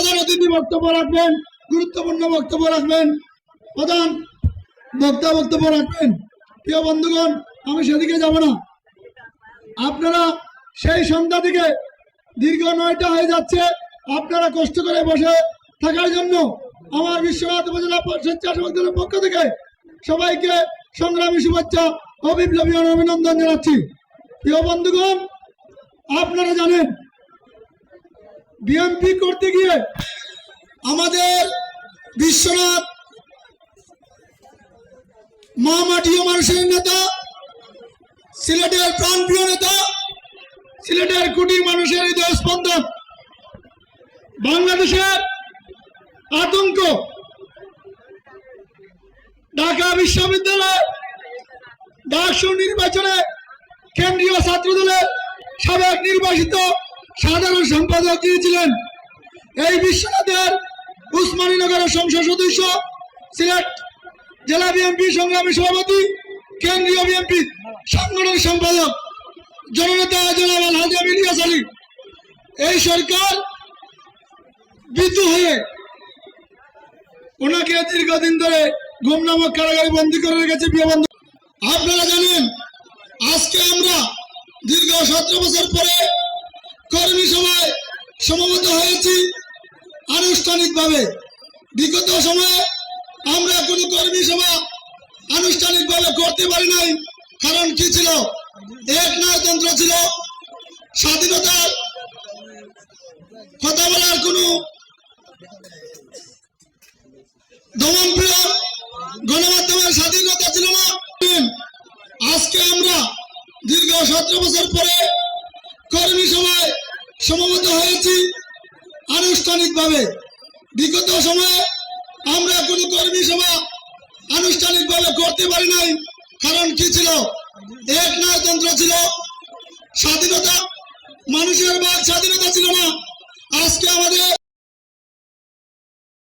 প্রধান অতিথি বক্তব্য রাখবেন, গুরুত্বপূর্ণ বক্তব্য রাখবেন। প্রধান বক্তা বক্তব্য রাখবেন। প্রিয় বন্ধুগণ, আমি সেদিকে যাব না। আপনারা সেই সন্ধ্যা থেকে দীর্ঘ নয়টা হয়ে যাচ্ছে। আপনারা কষ্ট করে বসে থাকার জন্য আমার বিশ্বনাথ উপজেলা চাষবাস পক্ষ থেকে সবাইকে সংগ্রামী শুভেচ্ছা ও বিপ্লবী অভিনন্দন জানাচ্ছি। প্রিয় বন্ধুগণ, আপনারা জানেন বিএনপি করতে গিয়ে আমাদের বিশ্বনাথ মা মাটি ও মানুষের নেতা, সিলেটের প্রাণপ্রিয় নেতা, সিলেটের কোটি মানুষের হৃদয় স্পন্দন। বাংলাদেশের আতঙ্ক। ঢাকা বিশ্ববিদ্যালয় ডাকসু নির্বাচনে কেন্দ্রীয় ছাত্র দলের সাবেক নির্বাচিত সাধারণ সম্পাদক তিনি ছিলেন? এই বিশ্বনাথের উসমানীনগরের সংসদ সদস্য, সিলেট জেলা বিএনপি সংগ্রামী সভাপতি, কেন্দ্রীয় বিএনপি সংগঠন সম্পাদক, জননেতা জনাব আলহাজ ইলিয়াস আলী। এই সরকার বিদ্যু হয়ে ওনাকে দীর্ঘদিন ধরে গুম নামক কারাগারে বন্দী করে রেখেছে প্রিয় বন্ধু আপনারা জানেন, আজকে আমরা দীর্ঘ সতেরো বছর পরে কর্মী সভায় সমবেত হয়েছি আনুষ্ঠানিকভাবে। বিগত সময়ে আমরা কোনো কর্মী সভা আনুষ্ঠানিকভাবে করতে পারি নাই। কারণ কি ছিল? এক নায়তন্ত্র ছিল। স্বাধীনতার কথা বলার কোনো দমনপ্রিয় গণমাধ্যমের স্বাধীনতা ছিল না। আজকে আমরা দীর্ঘ সতেরো বছর পরে সমবেত হয়েছি আনুষ্ঠানিকভাবে। বিগত সময়ে আমরা কোনো কর্মী সভা আনুষ্ঠানিকভাবে করতে পারি নাই। কারণ কি ছিল? এক নায়তন্ত্র ছিল স্বাধীনতা। মানুষের বাদ স্বাধীনতা ছিল না।